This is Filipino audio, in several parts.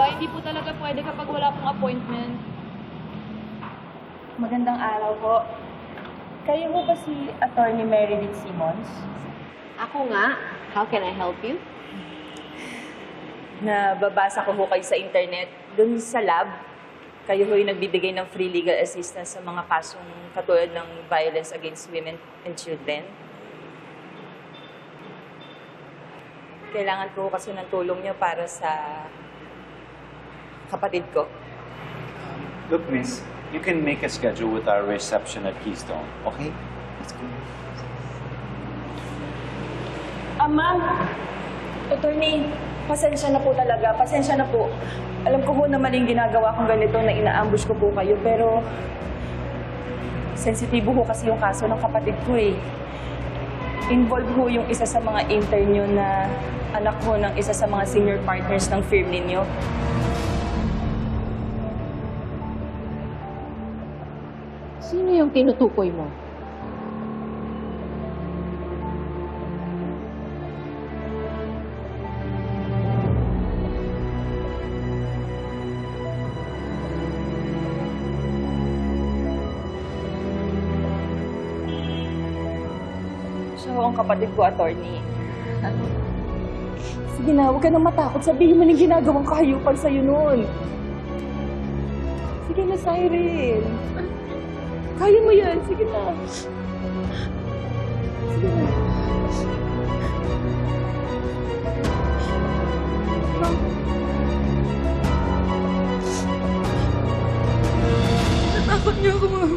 talaga. Hindi po talaga pwede kapag wala pong appointment. Magandang araw po. Kayo mo ba si Attorney Meredith Simmons? Ako nga. How can I help you? Nababasa ko ho kayo sa internet. Doon sa lab, kayo yung nagbibigay ng free legal assistance sa mga kasong katulad ng violence against women and children. Kailangan ko kasi ng tulong niyo para sa kapatid ko. Look, miss, you can make a schedule with our reception at Keystone, okay? Let's go. Ama, attorney, pasensya na po talaga. Pasensya na po. Alam ko po na maling ginagawa kong ganito na ina-ambush ko po kayo, pero sensitibo ho kasi yung kaso ng kapatid ko eh. Involved ho yung isa sa mga intern nyo na anak ho ng isa sa mga senior partners ng firm ninyo. Sino yung tinutukoy mo? Siya ang kapatid ko, attorney. Sige na, huwag ka nang matakot. Sabihin mo ng ginagawang kahayupan sa'yo noon. Sige na, Siren. Kaya mo yan. Sige na. Sige na. Natakot niyo ako, ma'am.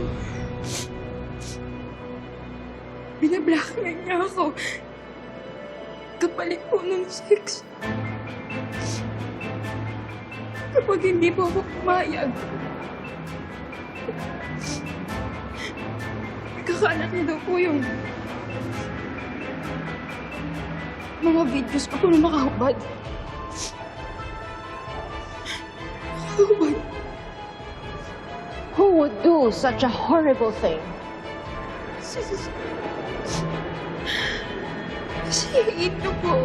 Binablackmail niya ako. Kapalit po hindi po ako pumayag, kakalat niya daw po yung mga videos ko na makahubad. Makahubad. Who would do such a horrible thing? Kasi... Kasi ito po.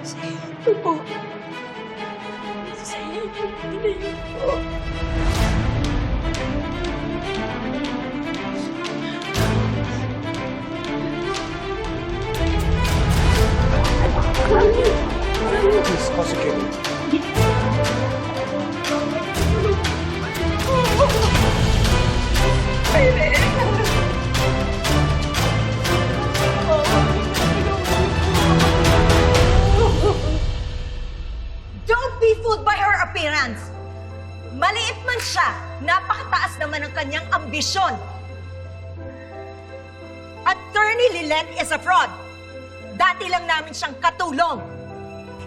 Kasi ito po. Kasi ito po. Please, prosecute. Don't be fooled by her appearance. Maliit man siya, napakataas naman ang kanyang ambisyon. Attorney Lilet is a fraud. Dati lang namin siyang katulong.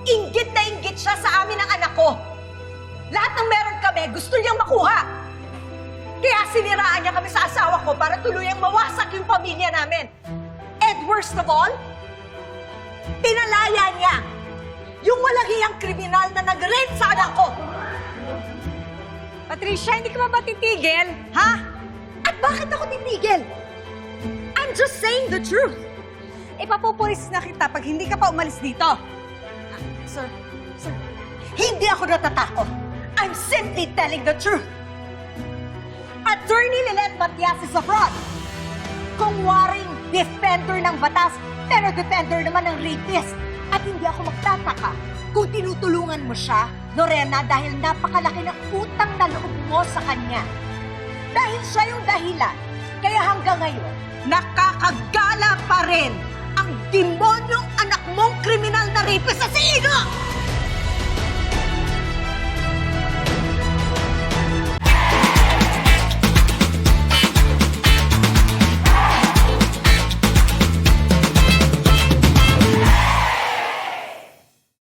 Inggit na inggit siya sa amin ng anak ko. Lahat ng meron kami, gusto niyang makuha. Kaya siniraan niya kami sa asawa ko para tuluyang mawasak yung pamilya namin. And worst of all, pinalaya niya yung walang hiyang kriminal na nag-rape sa anak ko. Patricia, hindi ka ba ba titigil? Ha? At bakit ako titigil? I'm just saying the truth. Ipapupulis na kita pag hindi ka pa umalis dito. Sir, sir. Hindi ako natatakot. I'm simply telling the truth. Attorney Lilet Matias is a fraud. Kung waring defender ng batas, pero defender naman ng rapist. At hindi ako magtataka kung tinutulungan mo siya, Lorena, dahil napakalaki ng utang na loob mo sa kanya. Dahil siya yung dahilan. Kaya hanggang ngayon, nakakagala pa rin demonyong anak mong kriminal na rapist sa si!